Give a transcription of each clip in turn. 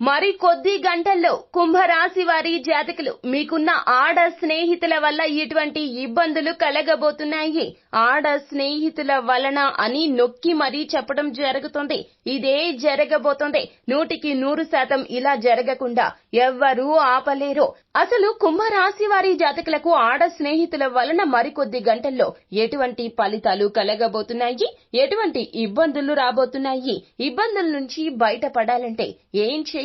మరి కొద్ది గంటల్లో కుంభరాశి వారి జాతకులు మీకున్న ఆడ స్నేహితుల వల్ల ఇటువంటి ఇబ్బందులు కలగబోతున్నాయి. ఆడ స్నేహితుల వలన అని నొక్కి మరీ చెప్పడం జరుగుతుంది. ఇదే జరగబోతోంది. నూటికి నూరు శాతం ఇలా జరగకుండా ఎవ్వరూ ఆపలేరు. అసలు కుంభరాశి వారి జాతకులకు ఆడ స్నేహితుల వలన మరికొద్ది గంటల్లో ఎటువంటి ఫలితాలు కలగబోతున్నాయి? ఎటువంటి ఇబ్బందులు రాబోతున్నాయి? ఇబ్బందుల నుంచి బయటపడాలంటే ఏం చేయాలి?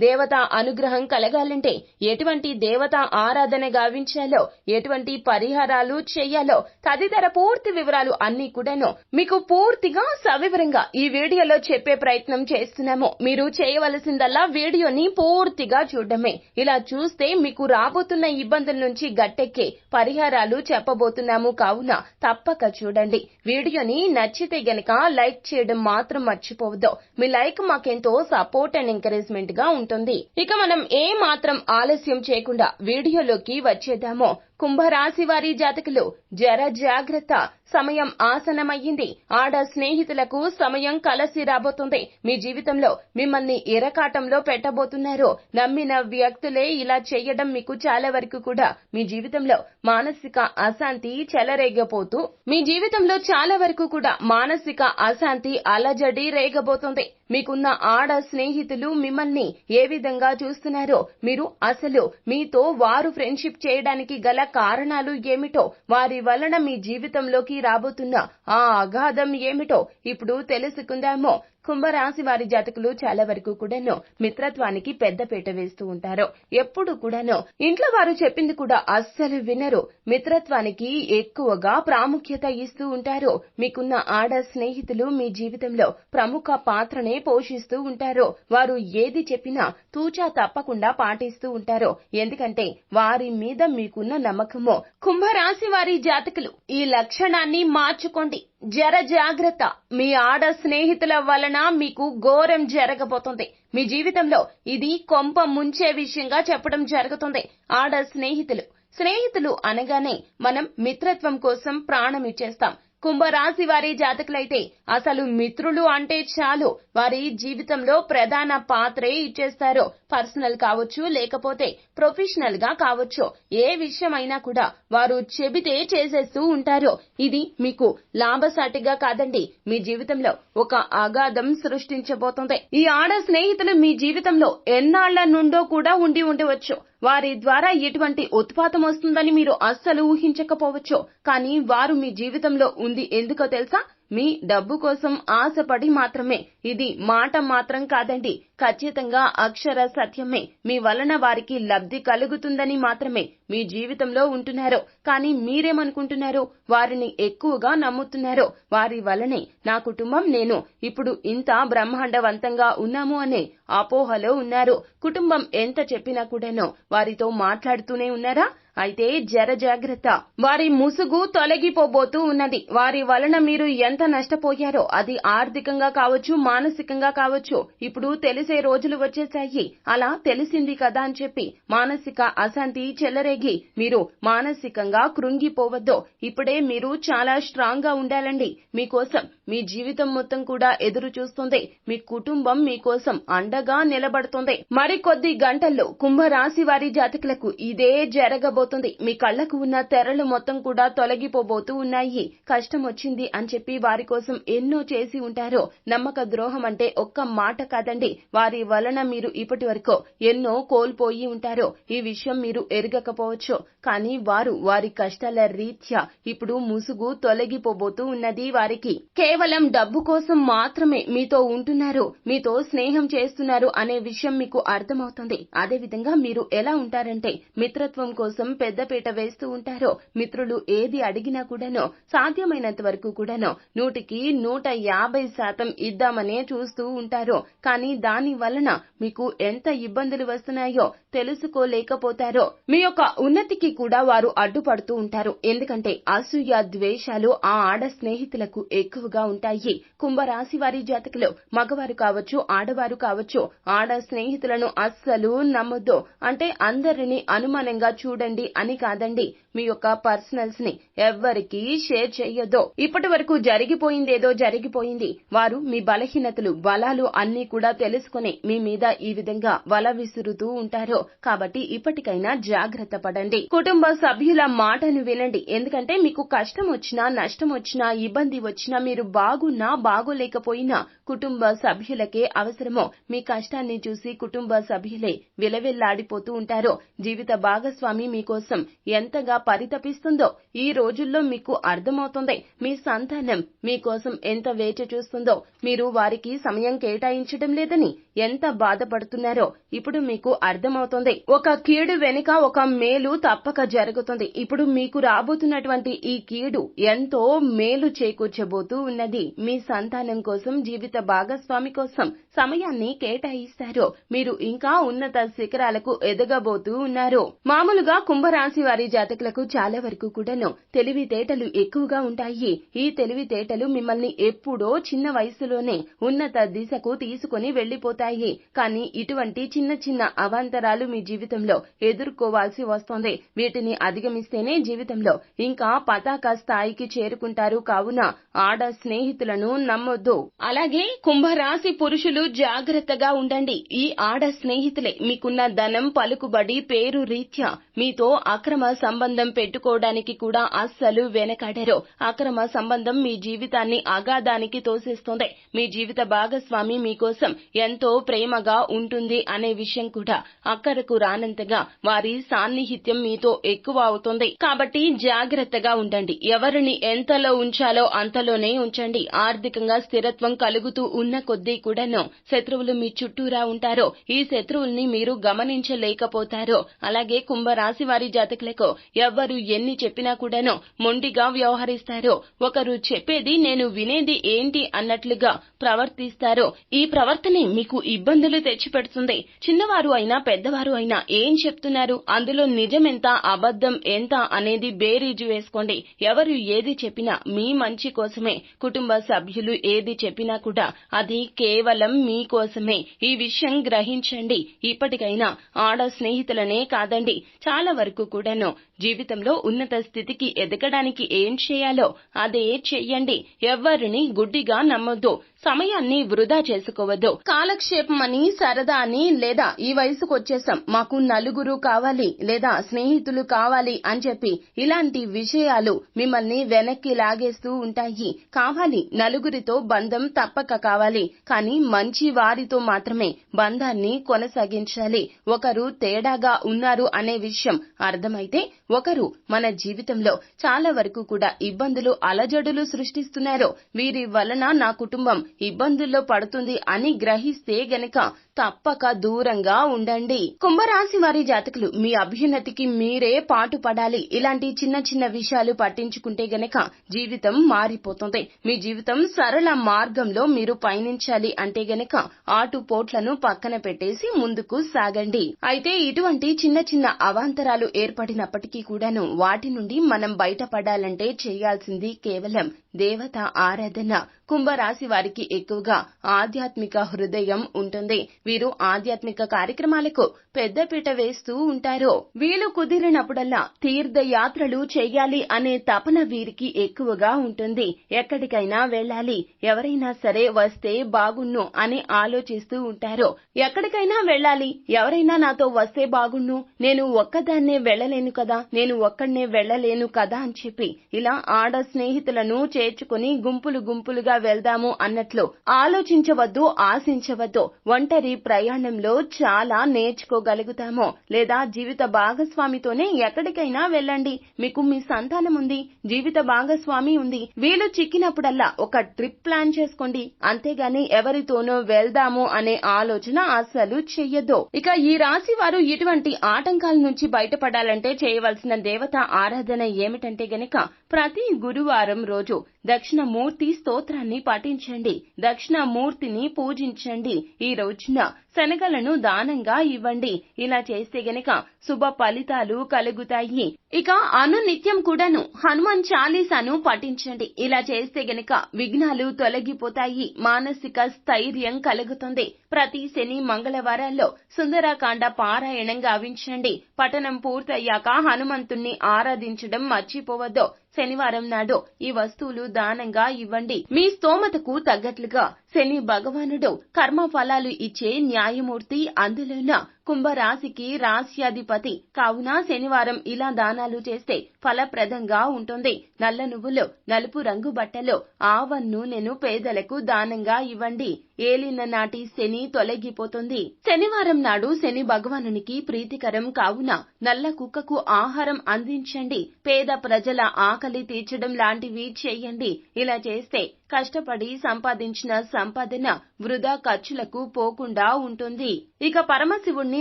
దేవత అనుగ్రహం కలగాలంటే ఎటువంటి దేవత ఆరాధన గావించాలో ఎటువంటి పరిహారాలు చేయాలో తదితర పూర్తి వివరాలు అన్ని కూడాను మీకు పూర్తిగా సవివరంగా ఈ వీడియోలో చెప్పే ప్రయత్నం చేస్తున్నాము. మీరు చేయవలసిందల్లా వీడియోని పూర్తిగా చూడడమే. ఇలా చూస్తే మీకు రాబోతున్న ఇబ్బందుల నుంచి గట్టెక్కే పరిహారాలు చెప్పబోతున్నాము. కావున తప్పక చూడండి. వీడియోని నచ్చితే గనక లైక్ చేయడం మాత్రం మర్చిపోవద్దు. మీ లైక్ మాకెంతో సపోర్ట్ అండ్ ఎంకరేజ్మెంట్ గా ఉంటుంది. ఇక మనం ఏ మాత్రం ఆలస్యం చేయకుండా వీడియోలోకి వచ్చేద్దాము. కుంభరాశి వారి జాతకులు జర జాగ్రత్త. సమయం ఆసనమయ్యింది ఆడ స్నేహితులకు సమయం కలసి రాబోతుంది. మీ జీవితంలో మిమ్మల్ని ఇరకాటంలో పెట్టబోతున్నారు. నమ్మిన వ్యక్తులే ఇలా చేయడం మీకు చాలా వరకు కూడా మీ జీవితంలో మానసిక అశాంతి చెలరేగపోతూ మీ జీవితంలో చాలా వరకు కూడా మానసిక అశాంతి అలజడి రేగబోతుంది. మీకున్న ఆడ స్నేహితులు మిమ్మల్ని ఏ విధంగా చూస్తున్నారో? మీరు అసలు మీతో వారు ఫ్రెండ్షిప్ చేయడానికి గల కారణాలు ఏమిటో వారి వలన మీ జీవితంలోకి రాబోతున్న ఆ అగాధం ఏమిటో ఇప్పుడు తెలుసుకుందామో. కుంభరాశి వారి జాతకులు చాలా వరకు కూడాను మిత్రత్వానికి పెద్దపీట వేస్తూ ఉంటారు. ఎప్పుడు కూడాను ఇంట్లో వారు చెప్పింది కూడా అస్సలు వినరు. మిత్రత్వానికి ఎక్కువగా ప్రాముఖ్యత ఇస్తూ ఉంటారు. మీకున్న ఆడ స్నేహితులు మీ జీవితంలో ప్రముఖ పాత్రనే పోషిస్తూ ఉంటారు. వారు ఏది చెప్పినా తూచా తప్పకుండా పాటిస్తూ ఉంటారు. ఎందుకంటే వారి మీద మీకున్న నమ్మకము. కుంభరాశి వారి జాతకులు ఈ లక్షణాన్ని మార్చుకోండి. జర జాగ్రత్త. మీ ఆడ స్నేహితుల వలన మీకు ఘోరం జరగబోతుంది. మీ జీవితంలో ఇది కొంప ముంచే విషయంగా చెప్పడం జరుగుతుంది. ఆడ స్నేహితులు. స్నేహితులు అనగానే మనం మిత్రత్వం కోసం ప్రాణం ఇచ్చేస్తాం. కుంభరాశి వారి జాతకులైతే అసలు మిత్రులు అంటే చాలు. వారి జీవితంలో ప్రధాన పాత్రే ఇచ్చేస్తారు. పర్సనల్ కావచ్చు లేకపోతే ప్రొఫెషనల్గా కావచ్చు. ఏ విషయమైనా కూడా వారు చెబితే చేసేస్తూ ఉంటారు. ఇది మీకు లాభసాటిగా కాదండి. మీ జీవితంలో ఒక అగాధం సృష్టించబోతుంది. ఈ ఆడ స్నేహితులు మీ జీవితంలో ఎన్నాళ్ళ నుండో కూడా ఉండి ఉండవచ్చు. వారి ద్వారా ఎటువంటి ఉత్పాతం వస్తుందని మీరు అస్సలు ఊహించకపోవచ్చు. కానీ వారు మీ జీవితంలో ఉంది. ఎందుకో తెలుసా? మీ డబ్బు కోసం ఆశపడి మాత్రమే. ఇది మాట మాత్రం కాదండి. ఖచ్చితంగా అక్షర సత్యమే. మీ వలన వారికి లబ్ధి కలుగుతుందని మాత్రమే మీ జీవితంలో ఉంటున్నారు. కానీ మీరేమనుకుంటున్నారు? వారిని ఎక్కువగా నమ్ముతున్నారు. వారి వలనే నా కుటుంబం నేను ఇప్పుడు ఇంత బ్రహ్మాండవంతంగా ఉన్నాము అనే అపోహలో ఉన్నారు. కుటుంబం ఎంత చెప్పినా కూడాను వారితో మాట్లాడుతూనే ఉన్నారా? అయితే జర జాగ్రత్త. వారి ముసుగు తొలగిపోబోతూ ఉన్నది. వారి వలన మీరు ఎంత నష్టపోయారో అది ఆర్థికంగా కావచ్చు మానసికంగా కావచ్చు. ఇప్పుడు తెలిసే రోజులు వచ్చేసాయి అలా తెలిసింది కదా అని చెప్పి మానసిక అశాంతి చెలరేగి మీరు మానసికంగా కృంగిపోవద్దు. ఇప్పుడే మీరు చాలా స్ట్రాంగ్గా ఉండాలండి. మీకోసం మీ జీవితం మొత్తం కూడా ఎదురు చూస్తుంది. మీ కుటుంబం మీకోసం అండగా నిలబడుతుంది. మరికొద్ది గంటల్లో కుంభరాశి వారి జాతకులకు ఇదే జరగబో తొలగిపోతుంది. మీ కళ్ళకు ఉన్న తెరలు మొత్తం కూడా తొలగిపోబోతూ ఉన్నాయి. కష్టం వచ్చింది అని చెప్పి వారి కోసం ఎన్నో చేసి ఉంటారు నమ్మక ద్రోహం అంటే ఒక్క మాట కాదండి. వారి వలన మీరు ఇప్పటి వరకు ఎన్నో కోల్పోయి ఉంటారు ఈ విషయం మీరు ఎరగకపోవచ్చు. కానీ వారు వారి కష్టాల రీత్యా ఇప్పుడు ముసుగు తొలగిపోబోతూ ఉన్నది వారికి. కేవలం డబ్బు కోసం మాత్రమే మీతో ఉంటున్నారు మీతో స్నేహం చేస్తున్నారు అనే విషయం మీకు అర్థమవుతుంది. అదే విధంగా మీరు ఎలా ఉంటారంటే మిత్రత్వం కోసం పెద్దపీట వేస్తూ ఉంటారో మిత్రులు ఏది అడిగినా కూడాను సాధ్యమైనంత వరకు కూడాను నూటికి నూట యాభై శాతం ఇద్దామనే చూస్తూ ఉంటారు. కానీ దాని వలన మీకు ఎంత ఇబ్బందులు వస్తున్నాయో తెలుసుకోలేకపోతారో. మీ యొక్క ఉన్నతికి కూడా వారు అడ్డుపడుతూ ఉంటారు. ఎందుకంటే అసూయ ద్వేషాలు ఆ ఆడ స్నేహితులకు ఎక్కువగా ఉంటాయి. కుంభరాశి వారి జాతకులు మగవారు కావచ్చు ఆడవారు కావచ్చు ఆడ స్నేహితులను అస్సలు నమ్మొద్దు. అంటే అందరిని అనుమానంగా చూడండి. చేయండి అని కాదండి. మీ యొక్క పర్సనల్స్ని ఎవ్వరికీ షేర్ చేయొద్దు. ఇప్పటి వరకు జరిగిపోయిందేదో జరిగిపోయింది. వారు మీ బలహీనతలు బలాలు అన్ని కూడా తెలుసుకుని మీ మీద ఈ విధంగా వల విసురుతూ ఉంటారు. కాబట్టి ఇప్పటికైనా జాగ్రత్త పడండి. కుటుంబ సభ్యుల మాటను వినండి. ఎందుకంటే మీకు కష్టం వచ్చినా నష్టం వచ్చినా ఇబ్బంది వచ్చినా మీరు బాగున్నా బాగోలేకపోయినా కుటుంబ సభ్యులకే అవసరమో. మీ కష్టాన్ని చూసి కుటుంబ సభ్యులే విలవిల్లాడిపోతూ ఉంటారు. జీవిత భాగస్వామి మీకు కోసం ఎంతగా పరితపిస్తుందో ఈ రోజుల్లో మీకు అర్థమవుతుంది. మీ సంతానం మీకోసం ఎంత వేచి చూస్తుందో. మీరు వారికి సమయం కేటాయించడం లేదని ఎంత బాధపడుతున్నారో ఇప్పుడు మీకు అర్థమవుతుంది. ఒక కీడు వెనుక ఒక మేలు తప్పక జరుగుతుంది. ఇప్పుడు మీకు రాబోతున్నటువంటి ఈ కీడు ఎంతో మేలు చేకూర్చబోతూ ఉన్నది. మీ సంతానం కోసం జీవిత భాగస్వామి కోసం సమయాన్ని కేటాయిస్తారు. మీరు ఇంకా ఉన్నత శిఖరాలకు ఎదగబోతూ ఉన్నారు. మామూలుగా కుంభ కుంభరాశి వారి జాతకులకు చాలా వరకు కూడాను తెలివితేటలు ఎక్కువగా ఉంటాయి. ఈ తెలివితేటలు మిమ్మల్ని ఎప్పుడో చిన్న వయసులోనే ఉన్నత దిశకు తీసుకుని వెళ్ళిపోతాయి కానీ ఇటువంటి చిన్న చిన్న అవాంతరాలు మీ జీవితంలో ఎదుర్కోవాల్సి వస్తుంది. వీటిని అధిగమిస్తేనే జీవితంలో ఇంకా పతాక స్థాయికి చేరుకుంటారు. కావున ఆడ స్నేహితులను నమ్మొద్దు. అలాగే కుంభరాశి పురుషులు జాగ్రత్తగా ఉండండి. ఈ ఆడ స్నేహితులే మీకున్న ధనం పలుకుబడి పేరు రీత్యా మీతో అక్రమ సంబంధం పెట్టుకోవడానికి కూడా అస్సలు వెనకాడరు. అక్రమ సంబంధం మీ జీవితాన్ని అగాధానికి తోసేస్తుంది. మీ జీవిత భాగస్వామి మీకోసం ఎంతో ప్రేమగా ఉంటుంది అనే విషయం కూడా అక్కరకు రానంతగా వారి సాన్నిహిత్యం మీతో ఎక్కువ అవుతుంది. కాబట్టి జాగ్రత్తగా ఉండండి. ఎవరిని ఎంతలో ఉంచాలో అంతలోనే ఉంచండి. ఆర్థికంగా స్థిరత్వం కలుగుతూ ఉన్న కొద్దీ కూడాను శత్రువులు మీ చుట్టూరా ఉంటారు. ఈ శత్రువుల్ని మీరు గమనించలేకపోతారు. అలాగే కుంభరాశి వారి జాతకులకు ఎవ్వరు ఎన్ని చెప్పినా కూడాను మొండిగా వ్యవహరిస్తారు ఒకరు చెప్పేది నేను వినేది ఏంటి అన్నట్లుగా ప్రవర్తిస్తారు ఈ ప్రవర్తనే మీకు ఇబ్బందులు తెచ్చిపెడుతుంది. చిన్నవారు అయినా పెద్దవారు అయినా ఏం చెప్తున్నారు? అందులో నిజమెంత అబద్ధం ఎంత అనేది బేరీజు వేసుకోండి. ఎవరు ఏది చెప్పినా మీ మంచి కోసమే. కుటుంబ సభ్యులు ఏది చెప్పినా కూడా అది కేవలం మీ కోసమే. ఈ విషయం గ్రహించండి. ఇప్పటికైనా ఆడ స్నేహితులనే కాదండి. చాలా వరకు కూడాను జీవితంలో ఉన్నత స్థితికి ఎదగడానికి ఏం చేయాలో అదే చెయ్యండి. ఎవ్వరిని గుడ్డిగా నమ్మొద్దు. సమయాన్ని వృధా చేసుకోవద్దు. కాలక్షేపం అని సరదా అని లేదా ఈ వయసుకు వచ్చేసాం మాకు నలుగురు కావాలి లేదా స్నేహితులు కావాలి అని చెప్పి ఇలాంటి విషయాలు మిమ్మల్ని వెనక్కి లాగేస్తూ ఉంటాయి. కావాలి నలుగురితో బంధం తప్పక కావాలి. కానీ మంచి వారితో మాత్రమే బంధాన్ని కొనసాగించాలి. ఒకరు తేడాగా ఉన్నారు అనే విషయం అర్థమైతే ఒకరు మన జీవితంలో చాలా వరకు కూడా ఇబ్బందులు అలజడులు సృష్టిస్తున్నారో వీరి వలన నా కుటుంబం ఇబ్బందుల్లో పడుతుంది అని గ్రహిస్తే గనక తప్పక దూరంగా ఉండండి. కుంభరాశి వారి జాతకులు మీ అభ్యున్నతికి మీరే పాటు పడాలి ఇలాంటి చిన్న చిన్న విషయాలు పట్టించుకుంటే గనక జీవితం మారిపోతుంది. మీ జీవితం సరళ మార్గంలో మీరు పయనించాలి అంటే గనక ఆటుపోట్లను పక్కన పెట్టేసి ముందుకు సాగండి. అయితే ఇటువంటి చిన్న చిన్న అవాంతరాలు ఏర్పడినప్పటికీ కూడాను వాటి నుండి మనం బయటపడాలంటే చేయాల్సింది కేవలం దేవత ఆరాధన. కుంభరాశి వారికి ఎక్కువగా ఆధ్యాత్మిక హృదయం ఉంటుంది. వీరు ఆధ్యాత్మిక కార్యక్రమాలకు పెద్దపీట వేస్తూ ఉంటారు. వీలు కుదిరినప్పుడల్లా తీర్థయాత్రలు చేయాలి అనే తపన వీరికి ఎక్కువగా ఉంటుంది. ఎక్కడికైనా వెళ్ళాలి. ఎవరైనా సరే వస్తే బాగున్ను అని ఆలోచిస్తూ ఉంటారు. ఎక్కడికైనా వెళ్ళాలి. ఎవరైనా నాతో వస్తే బాగున్ను. నేను ఒక్కదాన్నే వెళ్ళలేను కదా. నేను ఒక్కడనే వెళ్ళలేను కదా అని చెప్పి ఇలా ఆడ స్నేహితులను చేర్చుకుని గుంపులు గుంపులుగా వెళ్దాము అన్నట్లు ఆలోచించవద్దు ఆశించవద్దు. ఒంటరి ప్రయాణంలో చాలా నేర్చుకోగలుగుతాము. లేదా జీవిత భాగస్వామితోనే ఎక్కడికైనా వెళ్ళండి. మీకు మీ సంతానం ఉంది జీవిత భాగస్వామి ఉంది. వీలు చిక్కినప్పుడల్లా ఒక ట్రిప్ ప్లాన్ చేసుకోండి. అంతేగాని ఎవరితోనో వెళ్దాము అనే ఆలోచన అసలు చెయ్యొద్దు. ఇక ఈ రాశి వారు ఇటువంటి ఆటంకాల నుంచి బయటపడాలంటే చేయవలసిన దేవత ఆరాధన ఏమిటంటే గనక ప్రతి గురువారం రోజు దక్షిణమూర్తి స్తోత్రాన్ని పఠించండి. దక్షిణమూర్తిని పూజించండి. ఈ రోజున శనగలను దానంగా ఇవ్వండి. ఇలా చేస్తే గనక శుభ ఫలితాలు కలుగుతాయి. ఇక అనునిత్యం కూడాను హనుమాన్ చాలీసాను పఠించండి. ఇలా చేస్తే గనక విఘ్నాలు తొలగిపోతాయి. మానసిక స్థైర్యం కలుగుతుంది. ప్రతి శని మంగళవారాల్లో సుందరకాండ పారాయణం గావించండి. పఠనం పూర్తయ్యాక హనుమంతుణ్ణి ఆరాధించడం మర్చిపోవద్దు. శనివారం నాడు ఈ వస్తువులు దానంగా ఇవ్వండి. మీ స్తోమతకు తగ్గట్లుగా శని భగవానుడు కర్మ ఫలాలు ఇచ్చే న్యాయమూర్తి అందులోన కుంభరాశికి రాశ్యాధిపతి. కావున శనివారం ఇలా దానాలు చేస్తే ఫలప్రదంగా ఉంటుంది. నల్ల నువ్వులు నలుపు రంగు బట్టలు ఆవన్ను నేను పేదలకు దానంగా ఇవ్వండి. ఏలిన నాటి శని తొలగిపోతుంది. శనివారం నాడు శని భగవానునికి ప్రీతికరం కావున నల్ల కుక్కకు ఆహారం అందించండి. పేద ప్రజల ఆకలి తీర్చడం లాంటివి చేయండి. ఇలా చేస్తే కష్టపడి సంపాదించిన సంపాదన వృధా ఖర్చులకు పోకుండా ఉంటుంది. ఇక పరమశివుణ్ణి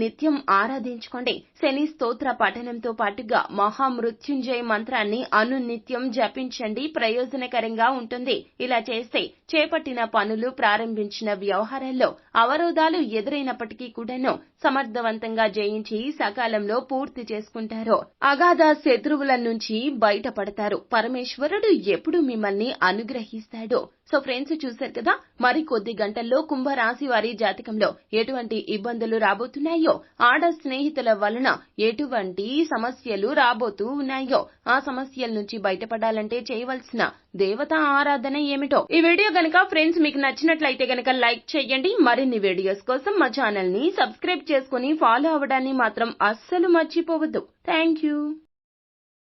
నిత్యం ఆరాధించుకోండి. శని స్తోత్ర పఠనంతో పాటుగా మహామృత్యుంజయ మంత్రాన్ని అనునిత్యం జపించండి. ప్రయోజనకరంగా ఉంటుంది. ఇలా చేస్తే చేపట్టిన పనులు ప్రారంభించిన వ్యవహారాల్లో అవరోధాలు ఎదురైనప్పటికీ కూడాను సమర్థవంతంగా జయించి సకాలంలో పూర్తి చేసుకుంటారు. అగాధ శత్రువుల నుంచి బయటపడతారు. పరమేశ్వరుడు ఎప్పుడు మిమ్మల్ని అనుగ్రహిస్తాడు. సో ఫ్రెండ్స్ చూశారు కదా మరి కొద్ది గంటల్లో కుంభరాశి వారి జాతకంలో ఎటువంటి ఇబ్బందులు రాబోతున్నాయో? ఆడ స్నేహితుల వలన ఎటువంటి సమస్యలు రాబోతూ ఉన్నాయో? ఆ సమస్యల నుంచి బయటపడాలంటే చేయవలసిన దేవతా ఆరాధన ఏమిటో? ఈ వీడియో గనక ఫ్రెండ్స్ మీకు నచ్చినట్లయితే గనక లైక్ చేయండి. మరిన్ని వీడియోస్ కోసం మా ఛానల్ని సబ్స్క్రైబ్ చేసుకుని ఫాలో అవ్వడాన్ని మాత్రం అస్సలు మర్చిపోవద్దు. Thank you.